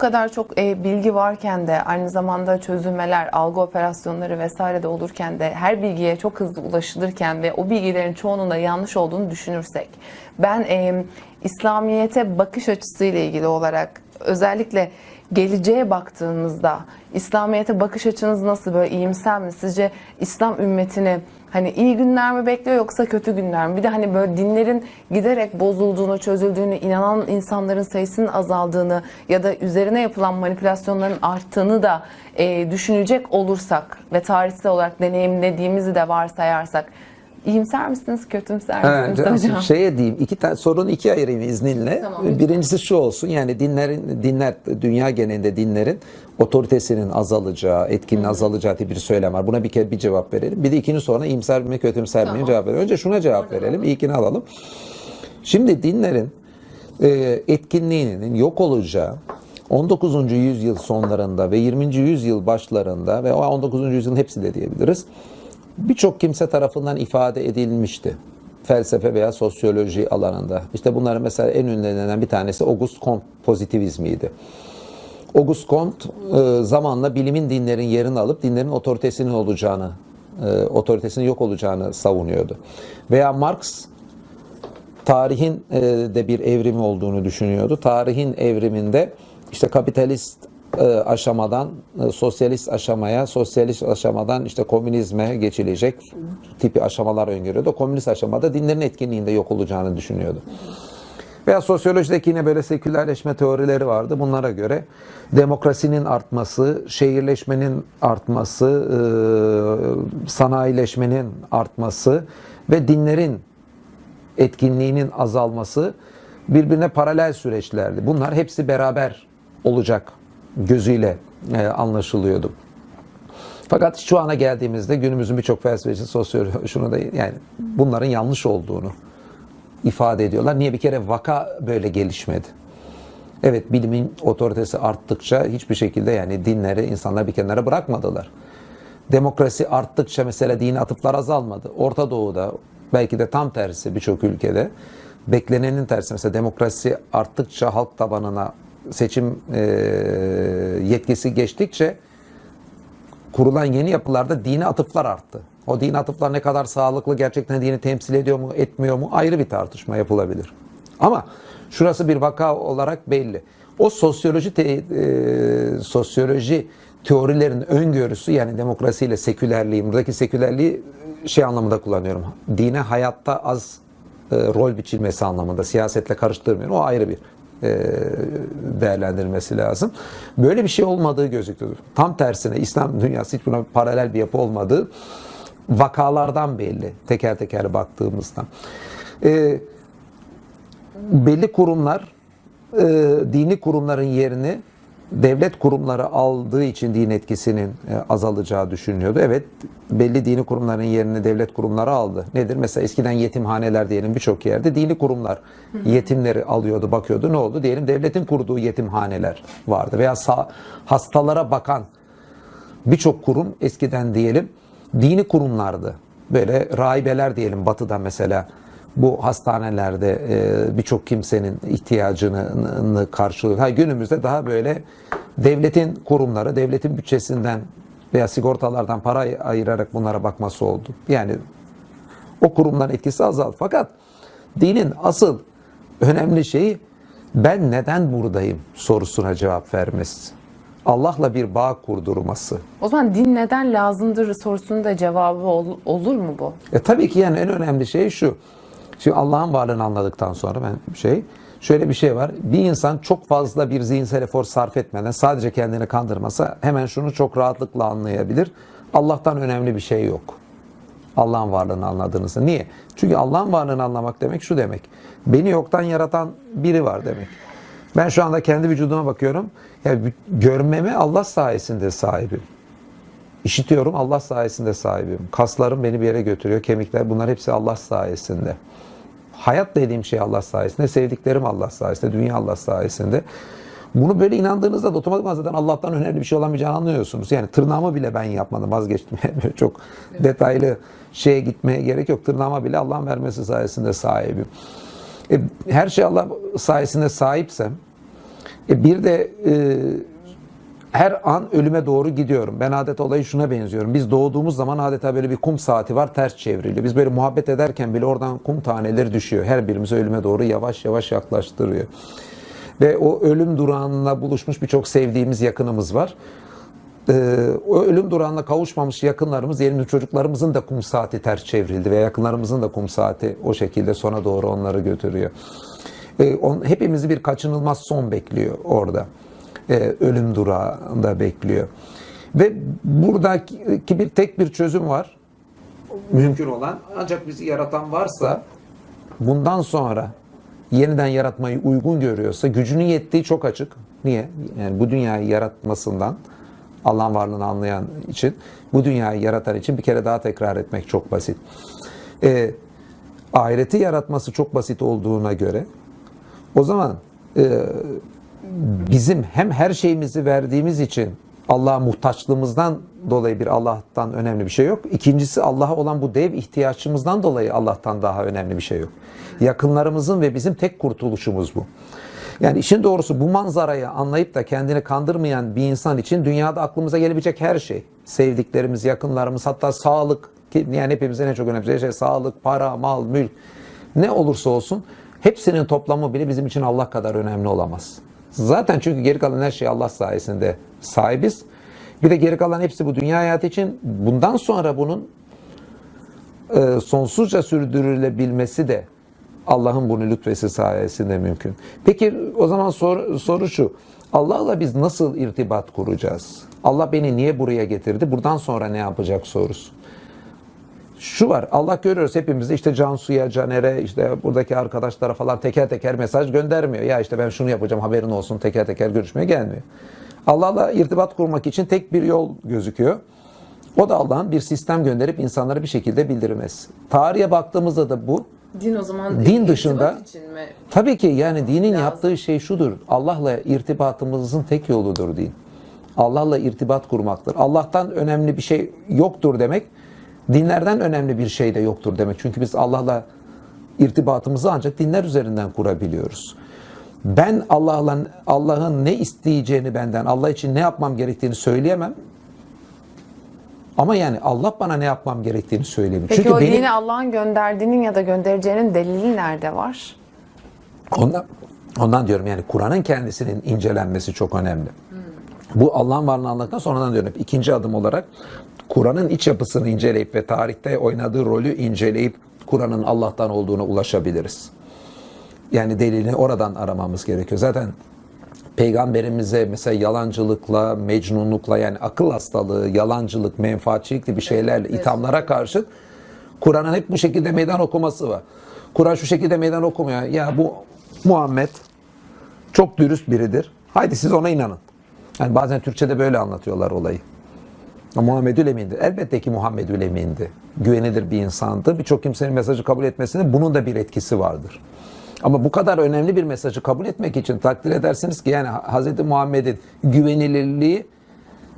kadar çok e, bilgi varken de aynı zamanda çözülmeler, algı operasyonları vesaire de olurken de her bilgiye çok hızlı ulaşılırken ve o bilgilerin çoğunun da yanlış olduğunu düşünürsek ben e, İslamiyet'e bakış açısıyla ilgili olarak özellikle geleceğe baktığımızda İslamiyet'e bakış açınız nasıl böyle iyimser mi? Sizce İslam ümmetini hani iyi günler mi bekliyor yoksa kötü günler mi? Bir de hani böyle dinlerin giderek bozulduğunu, çözüldüğünü, inanan insanların sayısının azaldığını ya da üzerine yapılan manipülasyonların arttığını da e, düşünecek olursak ve tarihsel olarak deneyimlediğimizi de varsayarsak iyimser misiniz, kötümser Evet, misiniz hocam? şeye diyeyim, iki tane sorunu ikiye ayırayım izninle. Tamam, lütfen. Birincisi şu olsun, yani dinlerin, dinler, dünya genelinde dinlerin otoritesinin azalacağı, etkinliğinin azalacağı diye bir söylem var. Buna bir kere bir cevap verelim. Bir de ikinci sonra iyimser mi, kötümser mi Tamam. cevap verelim. Önce şuna cevap verelim, ilkini alalım. Şimdi dinlerin e, etkinliğinin yok olacağı 19. yüzyıl sonlarında ve 20. yüzyıl başlarında ve o 19. yüzyılın hepsi de diyebiliriz. Birçok kimse tarafından ifade edilmişti. Felsefe veya sosyoloji alanında. İşte bunların mesela en ünlülerinden bir tanesi Auguste Comte pozitivizmiydi. Auguste Comte zamanla bilimin dinlerin yerini alıp dinlerin otoritesinin olacağını, e, otoritesinin yok olacağını savunuyordu. Veya Marx tarihin e, de bir evrimi olduğunu düşünüyordu. Tarihin evriminde işte kapitalist e, aşamadan e, sosyalist aşamaya, sosyalist aşamadan işte komünizme geçilecek tipi aşamalar öngörüyordu. Komünist aşamada dinlerin etkinliğinde yok olacağını düşünüyordu. Veya sosyolojideki yine böyle sekülerleşme teorileri vardı. Bunlara göre demokrasinin artması, şehirleşmenin artması, e, sanayileşmenin artması ve dinlerin etkinliğinin azalması birbirine paralel süreçlerdi. Bunlar hepsi beraber olacak gözüyle e, anlaşılıyordu. Fakat şu ana geldiğimizde günümüzün birçok felsefeci, sosyoloji şunu da yani bunların yanlış olduğunu ifade ediyorlar. Niye bir kere vaka böyle gelişmedi? Evet bilimin otoritesi arttıkça hiçbir şekilde yani dinleri insanlar bir kenara bırakmadılar. Demokrasi arttıkça mesela dini atıflar azalmadı. Orta Doğu'da belki de tam tersi birçok ülkede beklenenin tersi mesela demokrasi arttıkça halk tabanına seçim e, yetkisi geçtikçe kurulan yeni yapılarda dini atıflar arttı. O dini atıflar ne kadar sağlıklı, gerçekten dini temsil ediyor mu, etmiyor mu ayrı bir tartışma yapılabilir. Ama şurası bir vaka olarak belli. O sosyoloji te- e, sosyoloji teorilerin öngörüsü yani demokrasiyle sekülerliği, buradaki sekülerliği şey anlamında kullanıyorum. Dine hayatta az e, rol biçilmesi anlamında siyasetle karıştırmıyorum. O ayrı bir değerlendirilmesi lazım. Böyle bir şey olmadığı gözüküyor. Tam tersine İslam dünyası hiç buna paralel bir yapı olmadığı vakalardan belli teker teker baktığımızda. E, belli kurumlar e, dini kurumların yerini devlet kurumları aldığı için din etkisinin e, azalacağı düşünülüyordu. Evet belli dini kurumların yerini devlet kurumları aldı. Nedir? Mesela eskiden yetimhaneler diyelim birçok yerde dini kurumlar yetimleri alıyordu, bakıyordu. Ne oldu? Diyelim devletin kurduğu yetimhaneler vardı veya hastalara bakan birçok kurum eskiden diyelim dini kurumlardı. Böyle rahibeler diyelim batıda mesela bu hastanelerde e, birçok kimsenin ihtiyacını karşılıyor. Ha, günümüzde daha böyle devletin kurumları, devletin bütçesinden veya sigortalardan para ay- ayırarak bunlara bakması oldu. Yani o kurumların etkisi azaldı. Fakat dinin asıl önemli şeyi ben neden buradayım sorusuna cevap vermesi. Allah'la bir bağ kurdurması. O zaman din neden lazımdır sorusunun da cevabı ol- olur mu bu? E tabii ki yani en önemli şey şu. Şimdi Allah'ın varlığını anladıktan sonra ben şey şöyle bir şey var. Bir insan çok fazla bir zihinsel efor sarf etmeden sadece kendini kandırmasa hemen şunu çok rahatlıkla anlayabilir. Allah'tan önemli bir şey yok. Allah'ın varlığını anladığınızda. Niye? Çünkü Allah'ın varlığını anlamak demek şu demek. Beni yoktan yaratan biri var demek. Ben şu anda kendi vücuduma bakıyorum. Yani görmeme Allah sayesinde sahibim. İşitiyorum Allah sayesinde sahibim. Kaslarım beni bir yere götürüyor. Kemikler bunlar hepsi Allah sayesinde. Hayat dediğim şey Allah sayesinde. Sevdiklerim Allah sayesinde. Dünya Allah sayesinde. Bunu böyle inandığınızda da otomatikman zaten Allah'tan önemli bir şey olamayacağını anlıyorsunuz. Yani tırnağımı bile ben yapmadım. Vazgeçtim. Yani çok detaylı şeye gitmeye gerek yok. Tırnağıma bile Allah'ın vermesi sayesinde sahibim. E, her şey Allah sayesinde sahipsem E, bir de e, her an ölüme doğru gidiyorum. Ben adet olayı şuna benziyorum. Biz doğduğumuz zaman adeta böyle bir kum saati var ters çevriliyor. Biz böyle muhabbet ederken bile oradan kum taneleri düşüyor. Her birimizi ölüme doğru yavaş yavaş yaklaştırıyor. Ve o ölüm durağına buluşmuş birçok sevdiğimiz yakınımız var. Ee, o ölüm durağına kavuşmamış yakınlarımız, diyelim çocuklarımızın da kum saati ters çevrildi ve yakınlarımızın da kum saati o şekilde sona doğru onları götürüyor. Ee, on, hepimizi bir kaçınılmaz son bekliyor orada. Ee, ölüm durağında bekliyor. Ve buradaki bir tek bir çözüm var. Mümkün olan ancak bizi yaratan varsa bundan sonra yeniden yaratmayı uygun görüyorsa gücünün yettiği çok açık. Niye? Yani bu dünyayı yaratmasından Allah'ın varlığını anlayan için bu dünyayı yaratan için bir kere daha tekrar etmek çok basit. Ee, ahireti yaratması çok basit olduğuna göre o zaman e, bizim hem her şeyimizi verdiğimiz için Allah'a muhtaçlığımızdan dolayı bir Allah'tan önemli bir şey yok. İkincisi Allah'a olan bu dev ihtiyacımızdan dolayı Allah'tan daha önemli bir şey yok. Yakınlarımızın ve bizim tek kurtuluşumuz bu. Yani işin doğrusu bu manzarayı anlayıp da kendini kandırmayan bir insan için dünyada aklımıza gelebilecek her şey, sevdiklerimiz, yakınlarımız, hatta sağlık, yani hepimizin en çok önemli şey sağlık, para, mal, mülk ne olursa olsun hepsinin toplamı bile bizim için Allah kadar önemli olamaz. Zaten çünkü geri kalan her şey Allah sayesinde sahibiz. Bir de geri kalan hepsi bu dünya hayatı için bundan sonra bunun e, sonsuzca sürdürülebilmesi de Allah'ın bunu lütfesi sayesinde mümkün. Peki o zaman sor, soru şu. Allah'la biz nasıl irtibat kuracağız? Allah beni niye buraya getirdi? Buradan sonra ne yapacak sorusu. Şu var. Allah görüyoruz hepimizi işte Cansu'ya, Caner'e, işte buradaki arkadaşlara falan teker teker mesaj göndermiyor. Ya işte ben şunu yapacağım haberin olsun teker teker görüşmeye gelmiyor. Allah'la irtibat kurmak için tek bir yol gözüküyor. O da Allah'ın bir sistem gönderip insanlara bir şekilde bildirmesi. Tarihe baktığımızda da bu Din o zaman Din dışında- için mi? Tabii ki yani dinin Lazım. yaptığı şey şudur. Allah'la irtibatımızın tek yoludur din. Allah'la irtibat kurmaktır. Allah'tan önemli bir şey yoktur demek, dinlerden önemli bir şey de yoktur demek. Çünkü biz Allah'la irtibatımızı ancak dinler üzerinden kurabiliyoruz. Ben Allah'la Allah'ın ne isteyeceğini benden, Allah için ne yapmam gerektiğini söyleyemem. Ama yani Allah bana ne yapmam gerektiğini söyleyebilir. Peki Çünkü o benim dini Allah'ın gönderdiğinin ya da göndereceğinin delili nerede var? Ondan, ondan diyorum yani Kur'an'ın kendisinin incelenmesi çok önemli. Bu Allah'ın varlığını anlattıktan sonradan diyorum. İkinci adım olarak Kur'an'ın iç yapısını inceleyip ve tarihte oynadığı rolü inceleyip Kur'an'ın Allah'tan olduğuna ulaşabiliriz. Yani delilini oradan aramamız gerekiyor. Zaten peygamberimize mesela yalancılıkla, mecnunlukla yani akıl hastalığı, yalancılık, menfaatçilik gibi şeylerle ithamlara karşı Kur'an'ın hep bu şekilde meydan okuması var. Kur'an şu şekilde meydan okumuyor. Ya bu Muhammed çok dürüst biridir. Haydi siz ona inanın. Yani bazen Türkçe'de böyle anlatıyorlar olayı. Muhammedül Emin'di. Elbette ki Muhammedül Emin'di. Güvenilir bir insandı. Birçok kimsenin mesajı kabul etmesinde bunun da bir etkisi vardır. Ama bu kadar önemli bir mesajı kabul etmek için takdir edersiniz ki yani Hz. Muhammed'in güvenilirliği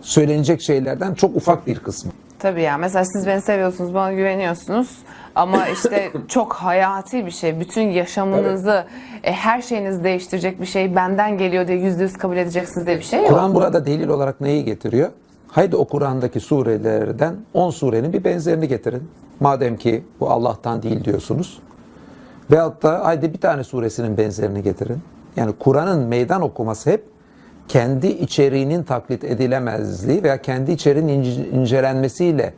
söylenecek şeylerden çok ufak bir kısmı. Tabii ya mesela siz beni seviyorsunuz, bana güveniyorsunuz ama işte çok hayati bir şey. Bütün yaşamınızı, e, her şeyinizi değiştirecek bir şey benden geliyor diye yüzde yüz kabul edeceksiniz diye bir şey yok. Kur'an burada delil olarak neyi getiriyor? Haydi o Kur'an'daki surelerden 10 surenin bir benzerini getirin. Madem ki bu Allah'tan değil diyorsunuz. Veyahut da haydi bir tane suresinin benzerini getirin. Yani Kur'an'ın meydan okuması hep kendi içeriğinin taklit edilemezliği veya kendi içeriğinin ince- incelenmesiyle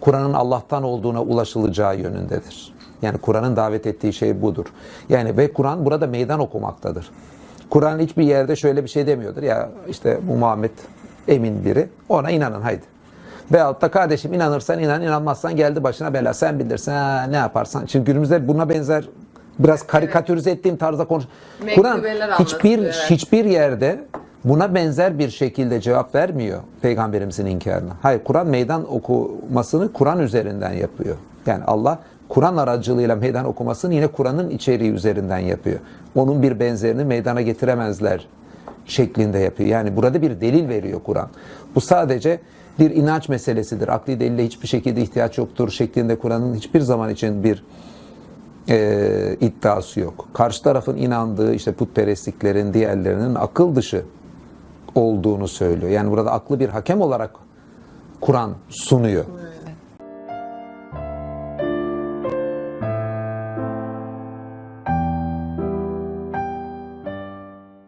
Kur'an'ın Allah'tan olduğuna ulaşılacağı yönündedir. Yani Kur'an'ın davet ettiği şey budur. Yani ve Kur'an burada meydan okumaktadır. Kur'an hiçbir yerde şöyle bir şey demiyordur. Ya işte bu Muhammed emin biri. Ona inanın haydi. Veyahut da kardeşim inanırsan inan, inanmazsan geldi başına bela. Sen bilirsin ha, ne yaparsan. Şimdi günümüzde buna benzer biraz karikatürize ettiğim tarzda konuş. Kur'an hiçbir evet. hiçbir yerde buna benzer bir şekilde cevap vermiyor peygamberimizin inkarına. Hayır Kur'an meydan okumasını Kur'an üzerinden yapıyor. Yani Allah Kur'an aracılığıyla meydan okumasını yine Kur'an'ın içeriği üzerinden yapıyor. Onun bir benzerini meydana getiremezler şeklinde yapıyor. Yani burada bir delil veriyor Kur'an. Bu sadece bir inanç meselesidir. Akli delile hiçbir şekilde ihtiyaç yoktur şeklinde Kur'an'ın hiçbir zaman için bir e, iddiası yok. Karşı tarafın inandığı işte putperestliklerin diğerlerinin akıl dışı olduğunu söylüyor. Yani burada aklı bir hakem olarak Kur'an sunuyor.